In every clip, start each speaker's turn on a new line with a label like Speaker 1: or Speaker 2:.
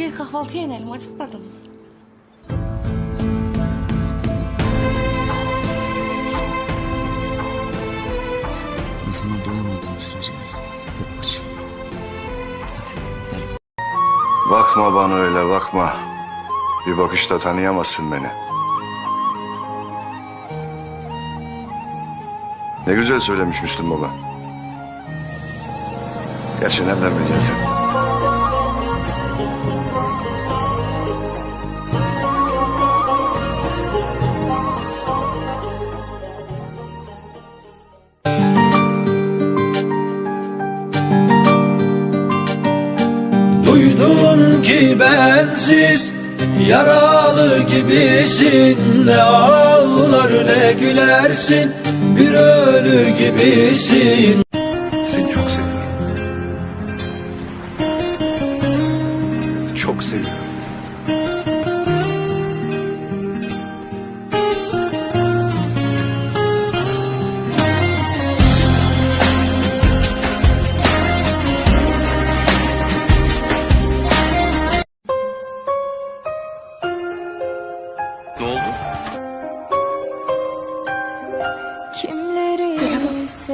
Speaker 1: gel kahvaltıya inelim acıkmadın mı?
Speaker 2: Ben sana doyamadığım sürece hep açım. Hadi gidelim.
Speaker 3: Bakma bana öyle bakma. Bir bakışta tanıyamazsın beni. Ne güzel söylemiş Müslüm Baba. Gerçi nereden bileceksin sen?
Speaker 4: Bensiz yaralı gibisin Ne ağlar ne gülersin. Bir ölü gibisin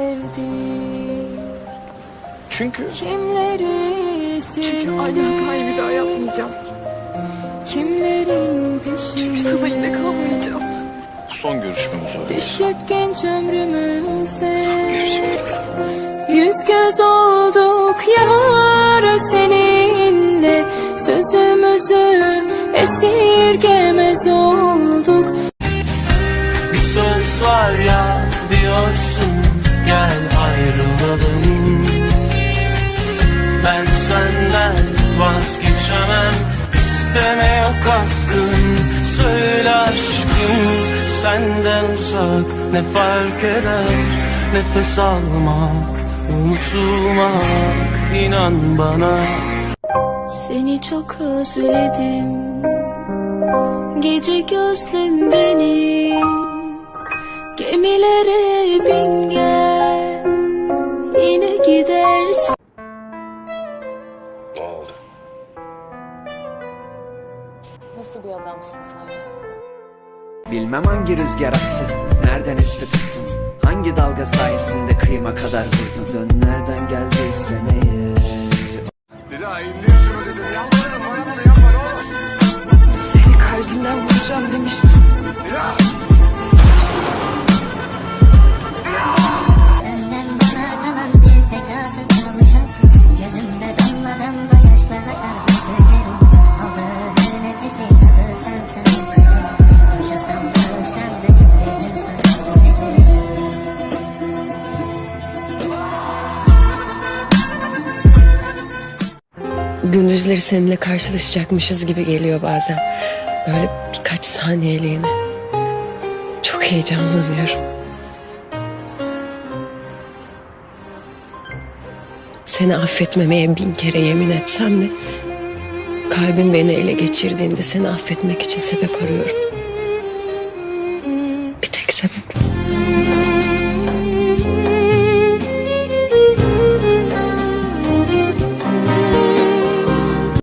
Speaker 5: sevdik,
Speaker 3: Çünkü
Speaker 5: kimleri
Speaker 6: Çünkü aynı hatayı bir daha yapmayacağım.
Speaker 5: kimlerin peşinde.
Speaker 6: Çünkü sana yine kalmayacağım.
Speaker 3: son görüşmemiz oldu.
Speaker 5: Düştük genç ömrümüzde. Yüz göz olduk yar seninle Sözümüzü esirgemez olduk
Speaker 4: Bir söz var ya ayrılalım Ben senden vazgeçemem. İsteme yok hakkın. Söyle aşkım senden uzak ne fark eder? Nefes almak unutulmak inan bana.
Speaker 5: Seni çok özledim. Gece gözlüm beni
Speaker 6: Nasıl bir adamsın sen ya?
Speaker 7: Bilmem hangi rüzgar attı, nereden esti tuttun Hangi dalga sayesinde kıyıma kadar vurdun Dön nereden geldiysen eğer
Speaker 3: Bir daha indir şunu dedim. Yalvarırım bana bunu yapma ne olur.
Speaker 6: Seni kalbimden vuracağım demiştim.
Speaker 8: Gündüzleri seninle karşılaşacakmışız gibi geliyor bazen. Böyle birkaç saniyeliğine. Çok heyecanlanıyorum. Seni affetmemeye bin kere yemin etsem de kalbim beni ele geçirdiğinde seni affetmek için sebep arıyorum.